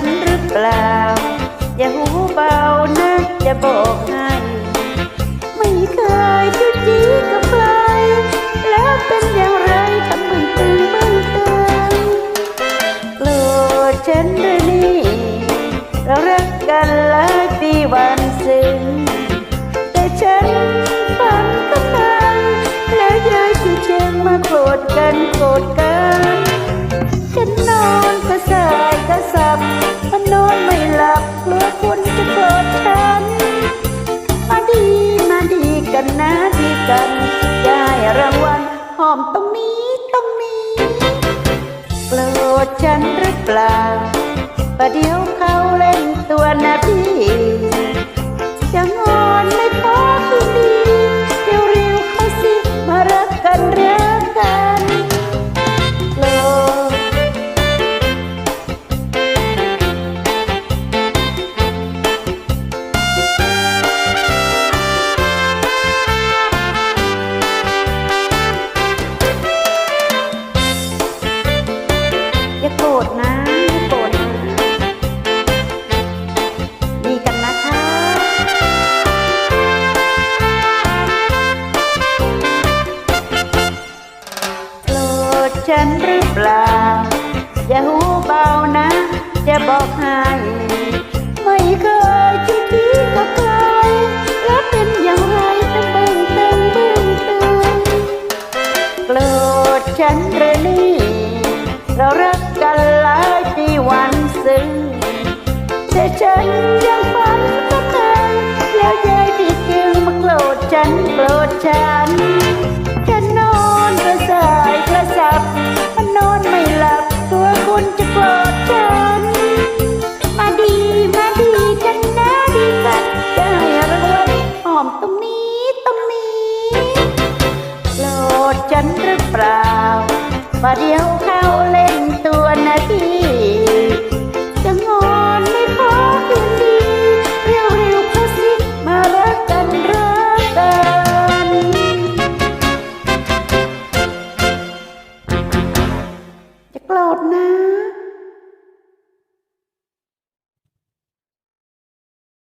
นหรือเปล่า อย่าหูเบานะจะบอกให้ไม่เคยจุจีกับใครแล้วเป็นอย่างไรทำมึงตึงมึงตึงโกรธฉันหรือนี่เรารักกันหลายปีวันซึ้งแต่ฉันฟังก็บใครแล้วย้ายที่เชียงมาโกรธกันโกรธกัน หอมตรงนี้ตรงนี้โกรธฉันหรือเปล่าประเดี๋ยวเขา ฉันหรือเปล่า อย่าหูเบานะ จะบอกให้ไม่เคยคิดดีกับใครแล้วเป็นอย่างไรต้องเบิ่งตึงเบิ่งตึงโกรธฉันหรือนี่เรารักกันหลายปีวันซึ้งแต่ฉันยังฝันก็เคยแล้วยายที่จึงมาโกรธฉันโกรธฉัน ฉันนอนกระสายกระสับันหรือเปล่าปรเดี๋ยวเข้าเล่น